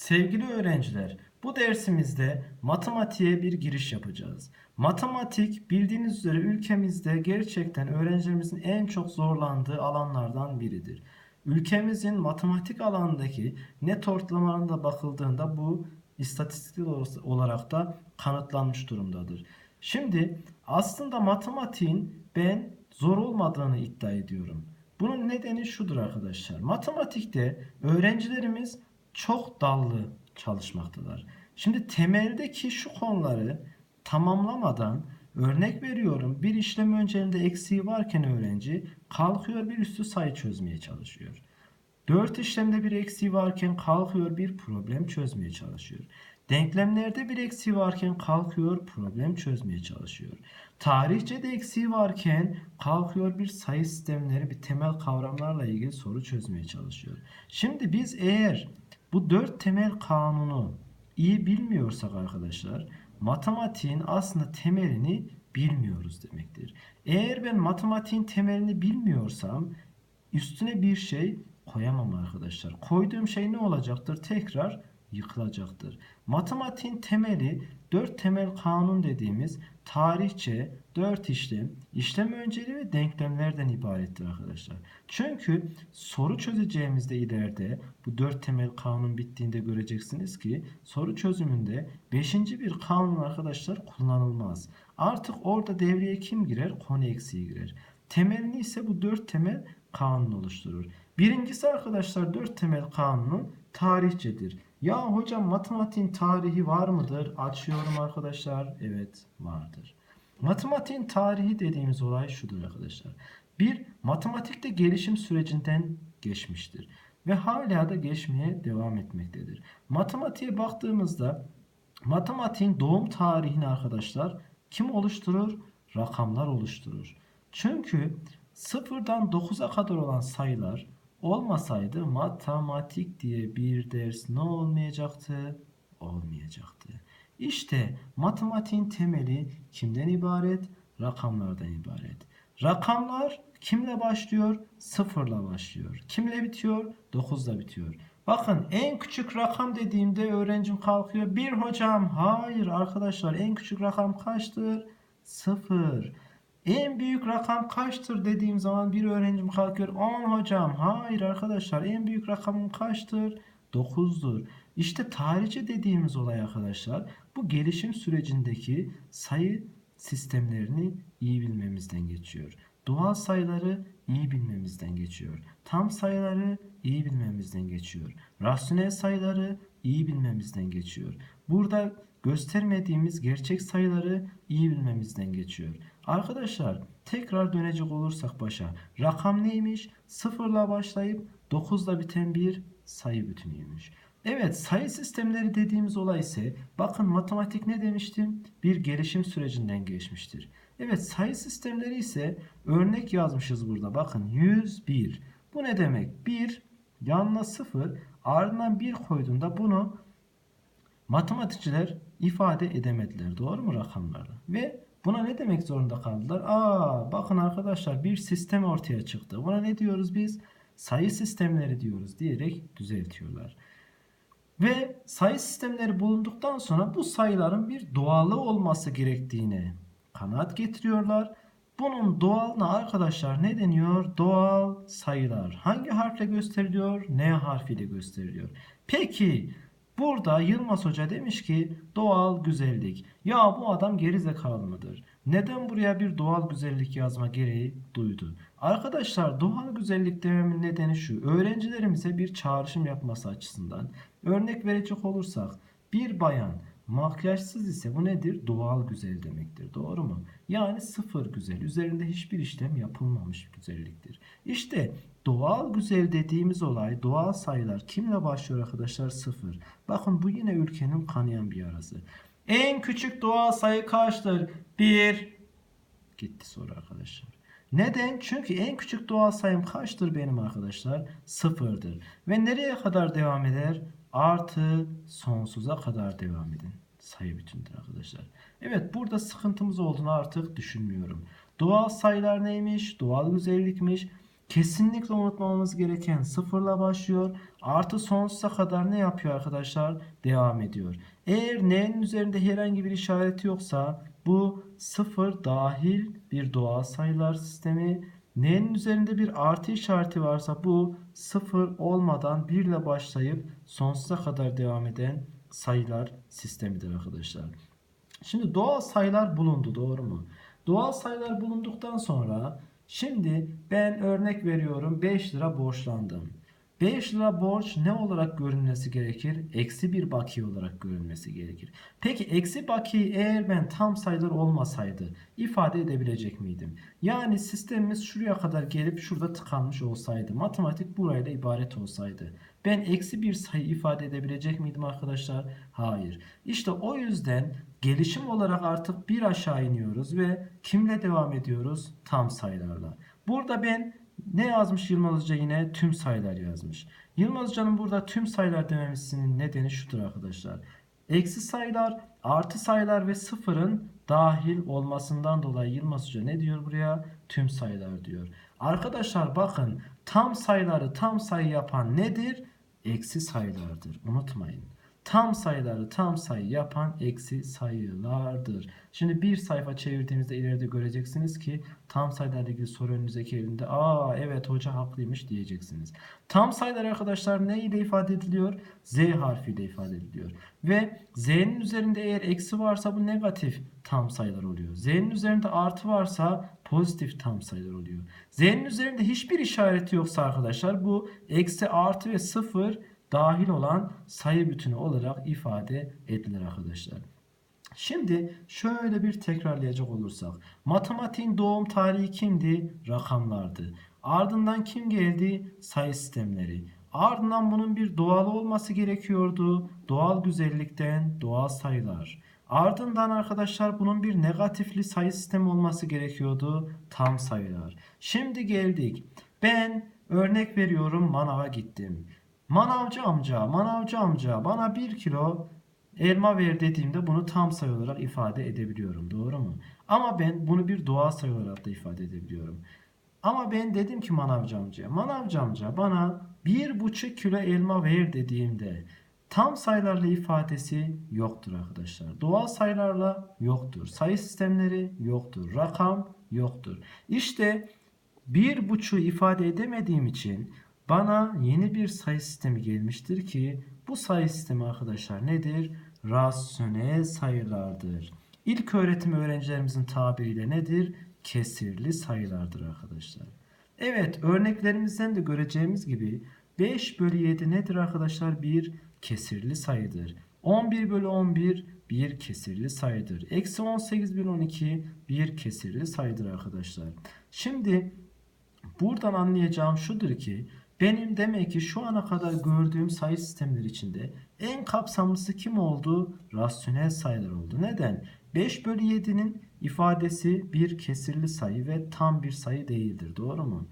Sevgili öğrenciler, bu dersimizde matematiğe bir giriş yapacağız. Matematik bildiğiniz üzere ülkemizde gerçekten öğrencilerimizin en çok zorlandığı alanlardan biridir. Ülkemizin matematik alanındaki net ortalamalarına bakıldığında bu istatistik olarak da kanıtlanmış durumdadır. Şimdi aslında matematiğin ben zor olmadığını iddia ediyorum. Bunun nedeni şudur arkadaşlar. Matematikte öğrencilerimiz çok dallı çalışmaktalar. Şimdi temeldeki şu konuları tamamlamadan örnek veriyorum bir işlem öncelinde eksiği varken öğrenci kalkıyor bir üstü sayı çözmeye çalışıyor. 4 işlemde bir eksiği varken kalkıyor bir problem çözmeye çalışıyor. Denklemlerde bir eksiği varken kalkıyor problem çözmeye çalışıyor. Tarihçede eksiği varken kalkıyor bir sayı sistemleri bir temel kavramlarla ilgili soru çözmeye çalışıyor. Şimdi biz eğer bu dört temel kanunu iyi bilmiyorsak arkadaşlar matematiğin aslında temelini bilmiyoruz demektir. Eğer ben matematiğin temelini bilmiyorsam üstüne bir şey koyamam arkadaşlar. Koyduğum şey ne olacaktır? Tekrar yıkılacaktır. Matematiğin temeli dört temel kanun dediğimiz tarihçe, dört işlem, işlem önceliği ve denklemlerden ibarettir arkadaşlar. Çünkü soru çözeceğimizde ileride bu dört temel kanun bittiğinde göreceksiniz ki soru çözümünde beşinci bir kanun arkadaşlar kullanılmaz. Artık orada devreye kim girer? Konu eksiği girer. Temelini ise bu dört temel kanun oluşturur. Birincisi arkadaşlar dört temel kanunun tarihçedir. Ya hocam matematiğin tarihi var mıdır? Açıyorum arkadaşlar. Evet vardır. Matematiğin tarihi dediğimiz olay şudur arkadaşlar. Bir, matematikte gelişim sürecinden geçmiştir. Ve hala da geçmeye devam etmektedir. Matematiğe baktığımızda matematiğin doğum tarihini arkadaşlar kim oluşturur? Rakamlar oluşturur. Çünkü sıfırdan 9'a kadar olan sayılar olmasaydı matematik diye bir ders ne olmayacaktı? Olmayacaktı. İşte matematiğin temeli kimden ibaret? Rakamlardan ibaret. Rakamlar kimle başlıyor? Sıfırla başlıyor. Kimle bitiyor? Dokuzla bitiyor. Bakın en küçük rakam dediğimde öğrencim kalkıyor. Bir hocam. Hayır arkadaşlar en küçük rakam kaçtır? Sıfır. En büyük rakam kaçtır dediğim zaman bir öğrencim kalkıyor 10 hocam. Hayır arkadaşlar en büyük rakamım kaçtır? 9'dur. İşte tarihçe dediğimiz olay arkadaşlar bu gelişim sürecindeki sayı sistemlerini iyi bilmemizden geçiyor. Doğal sayıları iyi bilmemizden geçiyor. Tam sayıları iyi bilmemizden geçiyor. Rasyonel sayıları iyi bilmemizden geçiyor. Burada göstermediğimiz gerçek sayıları iyi bilmemizden geçiyor. Arkadaşlar tekrar dönecek olursak başa. Rakam neymiş? Sıfırla başlayıp 9'la biten bir sayı bütünüymüş. Evet sayı sistemleri dediğimiz olay ise bakın matematik ne demiştim? Bir gelişim sürecinden geçmiştir. Evet sayı sistemleri ise örnek yazmışız burada. Bakın 101. Bu ne demek? 1 yanına 0 ardından 1 koyduğunda bunu matematikçiler ifade edemediler. Doğru mu rakamlarda? Ve buna ne demek zorunda kaldılar? Aa bakın arkadaşlar bir sistem ortaya çıktı. Buna ne diyoruz biz? Sayı sistemleri diyoruz diyerek düzeltiyorlar. Ve sayı sistemleri bulunduktan sonra bu sayıların bir doğalı olması gerektiğine kanaat getiriyorlar. Bunun doğalına arkadaşlar ne deniyor? Doğal sayılar. Hangi harfle gösteriliyor? N harfiyle gösteriliyor. Peki Burada Yılmaz Hoca demiş ki doğal güzellik. Ya bu adam geri zekalı mıdır? Neden buraya bir doğal güzellik yazma gereği duydu? Arkadaşlar doğal güzellik dememin nedeni şu. Öğrencilerimize bir çağrışım yapması açısından. Örnek verecek olursak bir bayan makyajsız ise bu nedir? Doğal güzel demektir. Doğru mu? Yani sıfır güzel. Üzerinde hiçbir işlem yapılmamış güzelliktir. İşte Doğal güzel dediğimiz olay doğal sayılar kimle başlıyor arkadaşlar? Sıfır. Bakın bu yine ülkenin kanayan bir yarası. En küçük doğal sayı kaçtır? 1. Gitti soru arkadaşlar. Neden? Çünkü en küçük doğal sayım kaçtır benim arkadaşlar? Sıfırdır. Ve nereye kadar devam eder? Artı sonsuza kadar devam edin. Sayı bütündür arkadaşlar. Evet burada sıkıntımız olduğunu artık düşünmüyorum. Doğal sayılar neymiş? Doğal güzellikmiş. kesinlikle unutmamamız gereken sıfırla başlıyor. Artı sonsuza kadar ne yapıyor arkadaşlar? Devam ediyor. Eğer n'nin üzerinde herhangi bir işareti yoksa bu sıfır dahil bir doğal sayılar sistemi. N'nin üzerinde bir artı işareti varsa bu sıfır olmadan 1 ile başlayıp sonsuza kadar devam eden sayılar sistemidir arkadaşlar. Şimdi doğal sayılar bulundu doğru mu? Doğal sayılar bulunduktan sonra şimdi ben örnek veriyorum 5 lira borçlandım. 5 lira borç ne olarak görünmesi gerekir? Eksi bir bakiye olarak görünmesi gerekir. Peki eksi bakiye eğer ben tam sayılar olmasaydı ifade edebilecek miydim? Yani sistemimiz şuraya kadar gelip şurada tıkanmış olsaydı, matematik burayla ibaret olsaydı ben eksi bir sayı ifade edebilecek miydim arkadaşlar? Hayır. İşte o yüzden gelişim olarak artık bir aşağı iniyoruz ve kimle devam ediyoruz? Tam sayılarla. Burada ben ne yazmış Yılmaz Hoca yine? Tüm sayılar yazmış. Yılmaz Hoca'nın burada tüm sayılar dememesinin nedeni şudur arkadaşlar. Eksi sayılar, artı sayılar ve sıfırın dahil olmasından dolayı Yılmaz Hoca ne diyor buraya? Tüm sayılar diyor. Arkadaşlar bakın tam sayıları tam sayı yapan nedir? Eksi sayılardır. Unutmayın. Tam sayıları tam sayı yapan eksi sayılardır. Şimdi bir sayfa çevirdiğimizde ileride göreceksiniz ki tam sayılarla ilgili soru önünüzdeki elinde aa evet hoca haklıymış diyeceksiniz. Tam sayılar arkadaşlar ne ile ifade ediliyor? Z harfiyle ifade ediliyor. Ve Z'nin üzerinde eğer eksi varsa bu negatif tam sayılar oluyor. Z'nin üzerinde artı varsa pozitif tam sayılar oluyor. Z'nin üzerinde hiçbir işareti yoksa arkadaşlar bu eksi artı ve sıfır dahil olan sayı bütünü olarak ifade edilir arkadaşlar. Şimdi şöyle bir tekrarlayacak olursak. Matematiğin doğum tarihi kimdi? Rakamlardı. Ardından kim geldi? Sayı sistemleri. Ardından bunun bir doğal olması gerekiyordu. Doğal güzellikten doğal sayılar. Ardından arkadaşlar bunun bir negatifli sayı sistemi olması gerekiyordu. Tam sayılar. Şimdi geldik. Ben örnek veriyorum manava gittim. Manavcı amca, manavcı amca bana 1 kilo elma ver dediğimde bunu tam sayı olarak ifade edebiliyorum. Doğru mu? Ama ben bunu bir doğal sayı olarak da ifade edebiliyorum. Ama ben dedim ki manavcı amcaya, manavcı amca bana 1,5 kilo elma ver dediğimde tam sayılarla ifadesi yoktur arkadaşlar. Doğal sayılarla yoktur. Sayı sistemleri yoktur. Rakam yoktur. İşte 1,5'u ifade edemediğim için bana yeni bir sayı sistemi gelmiştir ki bu sayı sistemi arkadaşlar nedir? Rasyonel sayılardır. İlk öğretim öğrencilerimizin tabiriyle nedir? Kesirli sayılardır arkadaşlar. Evet örneklerimizden de göreceğimiz gibi 5 bölü 7 nedir arkadaşlar? Bir kesirli sayıdır. 11 bölü 11 bir kesirli sayıdır. Eksi 18 bölü 12 bir kesirli sayıdır arkadaşlar. Şimdi buradan anlayacağım şudur ki benim demek ki şu ana kadar gördüğüm sayı sistemleri içinde en kapsamlısı kim oldu? Rasyonel sayılar oldu. Neden? 5 bölü 7'nin ifadesi bir kesirli sayı ve tam bir sayı değildir. Doğru mu?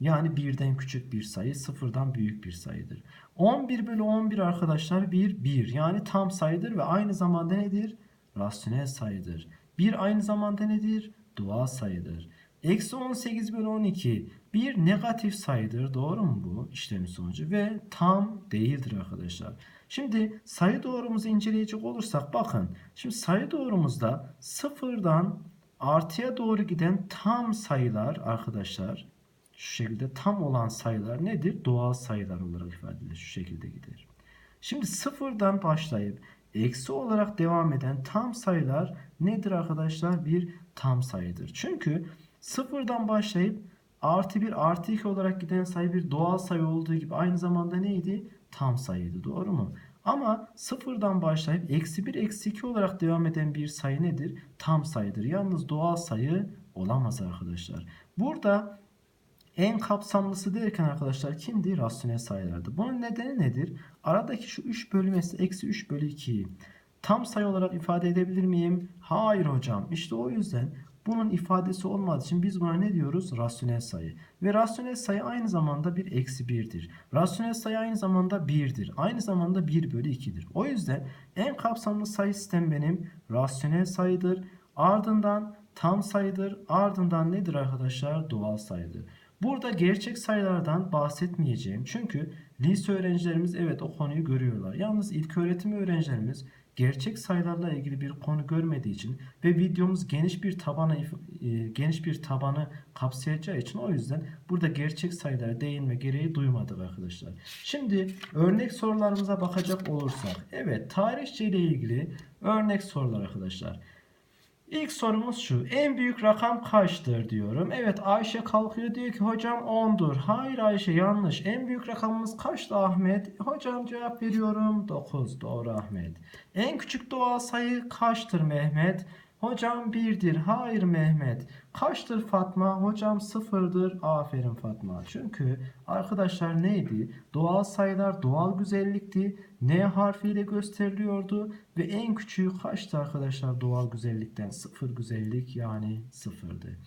Yani birden küçük bir sayı, sıfırdan büyük bir sayıdır. 11 bölü 11 arkadaşlar bir 1. Yani tam sayıdır ve aynı zamanda nedir? Rasyonel sayıdır. 1 aynı zamanda nedir? Doğal sayıdır. Eksi 18 bölü 12 bir negatif sayıdır. Doğru mu bu işlemin sonucu? Ve tam değildir arkadaşlar. Şimdi sayı doğrumuzu inceleyecek olursak bakın. Şimdi sayı doğrumuzda sıfırdan artıya doğru giden tam sayılar arkadaşlar şu şekilde tam olan sayılar nedir? Doğal sayılar olarak ifade edilir. Şu şekilde gider. Şimdi sıfırdan başlayıp eksi olarak devam eden tam sayılar nedir arkadaşlar? Bir tam sayıdır. Çünkü sıfırdan başlayıp artı 1 artı 2 olarak giden sayı bir doğal sayı olduğu gibi aynı zamanda neydi? Tam sayıydı. Doğru mu? Ama sıfırdan başlayıp eksi 1 eksi 2 olarak devam eden bir sayı nedir? Tam sayıdır. Yalnız doğal sayı olamaz arkadaşlar. Burada en kapsamlısı derken arkadaşlar kimdi? Rasyonel sayılardı. Bunun nedeni nedir? Aradaki şu 3 bölmesi eksi 3 bölü 2'yi tam sayı olarak ifade edebilir miyim? Hayır hocam. İşte o yüzden bunun ifadesi olmadığı için biz buna ne diyoruz? Rasyonel sayı. Ve rasyonel sayı aynı zamanda bir eksi 1'dir. Rasyonel sayı aynı zamanda 1'dir. Aynı zamanda 1 bölü 2'dir. O yüzden en kapsamlı sayı sistem benim rasyonel sayıdır. Ardından tam sayıdır. Ardından nedir arkadaşlar? Doğal sayıdır. Burada gerçek sayılardan bahsetmeyeceğim. Çünkü lise öğrencilerimiz evet o konuyu görüyorlar. Yalnız ilköğretim öğrencilerimiz gerçek sayılarla ilgili bir konu görmediği için ve videomuz geniş bir tabana e, geniş bir tabanı kapsayacağı için o yüzden burada gerçek sayılara değinme gereği duymadık arkadaşlar. Şimdi örnek sorularımıza bakacak olursak. Evet tarihçe ile ilgili örnek sorular arkadaşlar. İlk sorumuz şu. En büyük rakam kaçtır diyorum. Evet Ayşe kalkıyor diyor ki hocam 10'dur. Hayır Ayşe yanlış. En büyük rakamımız kaçtı Ahmet? Hocam cevap veriyorum 9. Doğru Ahmet. En küçük doğal sayı kaçtır Mehmet? Hocam 1'dir. Hayır Mehmet. Kaçtır Fatma? Hocam 0'dır. Aferin Fatma. Çünkü arkadaşlar neydi? Doğal sayılar doğal güzellikti. N harfiyle gösteriliyordu ve en küçüğü kaçtı arkadaşlar doğal güzellikten? Sıfır güzellik yani sıfırdı.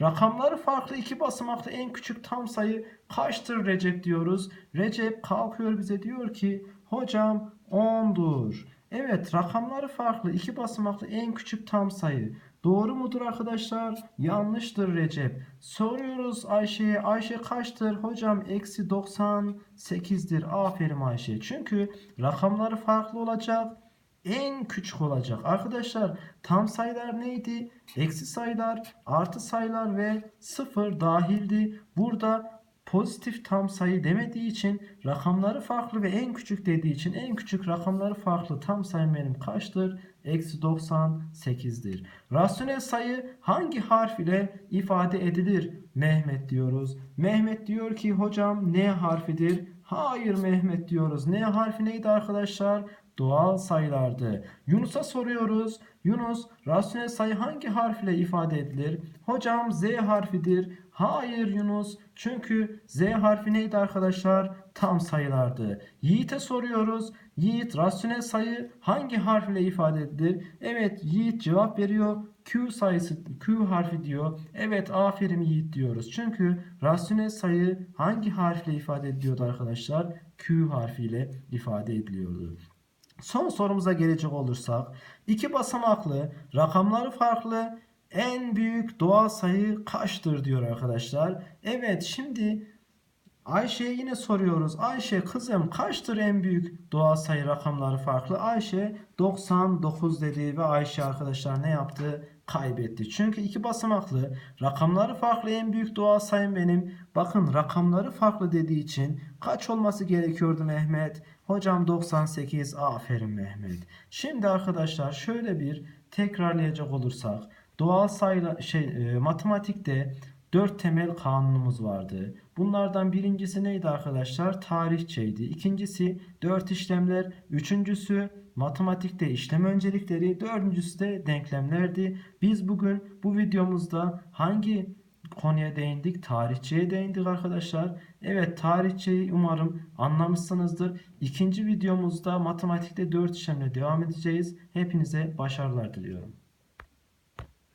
Rakamları farklı iki basamaklı en küçük tam sayı kaçtır Recep diyoruz. Recep kalkıyor bize diyor ki hocam 10'dur. Evet rakamları farklı iki basamaklı en küçük tam sayı. Doğru mudur arkadaşlar? Yanlıştır Recep. Soruyoruz Ayşe'ye. Ayşe kaçtır? Hocam eksi 98'dir. Aferin Ayşe. Çünkü rakamları farklı olacak. En küçük olacak. Arkadaşlar tam sayılar neydi? Eksi sayılar, artı sayılar ve sıfır dahildi. Burada pozitif tam sayı demediği için rakamları farklı ve en küçük dediği için en küçük rakamları farklı tam sayım benim kaçtır? Eksi 98'dir. Rasyonel sayı hangi harf ile ifade edilir? Mehmet diyoruz. Mehmet diyor ki hocam N harfidir. Hayır Mehmet diyoruz. N harfi neydi arkadaşlar? Doğal sayılardı. Yunus'a soruyoruz. Yunus rasyonel sayı hangi harf ile ifade edilir? Hocam Z harfidir. Hayır Yunus. Çünkü Z harfi neydi arkadaşlar? Tam sayılardı. Yiğit'e soruyoruz. Yiğit rasyonel sayı hangi harf ile ifade edilir? Evet Yiğit cevap veriyor. Q sayısı Q harfi diyor. Evet aferin Yiğit diyoruz. Çünkü rasyonel sayı hangi harfle ifade ediliyordu arkadaşlar? Q harfiyle ifade ediliyordu. Son sorumuza gelecek olursak iki basamaklı rakamları farklı en büyük doğal sayı kaçtır diyor arkadaşlar. Evet şimdi Ayşe'ye yine soruyoruz. Ayşe kızım kaçtır en büyük doğal sayı rakamları farklı? Ayşe 99 dedi ve Ayşe arkadaşlar ne yaptı? Kaybetti. Çünkü iki basamaklı rakamları farklı en büyük doğal sayım benim. Bakın rakamları farklı dediği için kaç olması gerekiyordu Mehmet? Hocam 98 aferin Mehmet. Şimdi arkadaşlar şöyle bir tekrarlayacak olursak doğal sayı şey e, matematikte 4 temel kanunumuz vardı. Bunlardan birincisi neydi arkadaşlar? Tarihçeydi. İkincisi 4 işlemler. Üçüncüsü matematikte işlem öncelikleri. Dördüncüsü de denklemlerdi. Biz bugün bu videomuzda hangi konuya değindik? Tarihçeye değindik arkadaşlar. Evet tarihçeyi umarım anlamışsınızdır. İkinci videomuzda matematikte 4 işlemle devam edeceğiz. Hepinize başarılar diliyorum.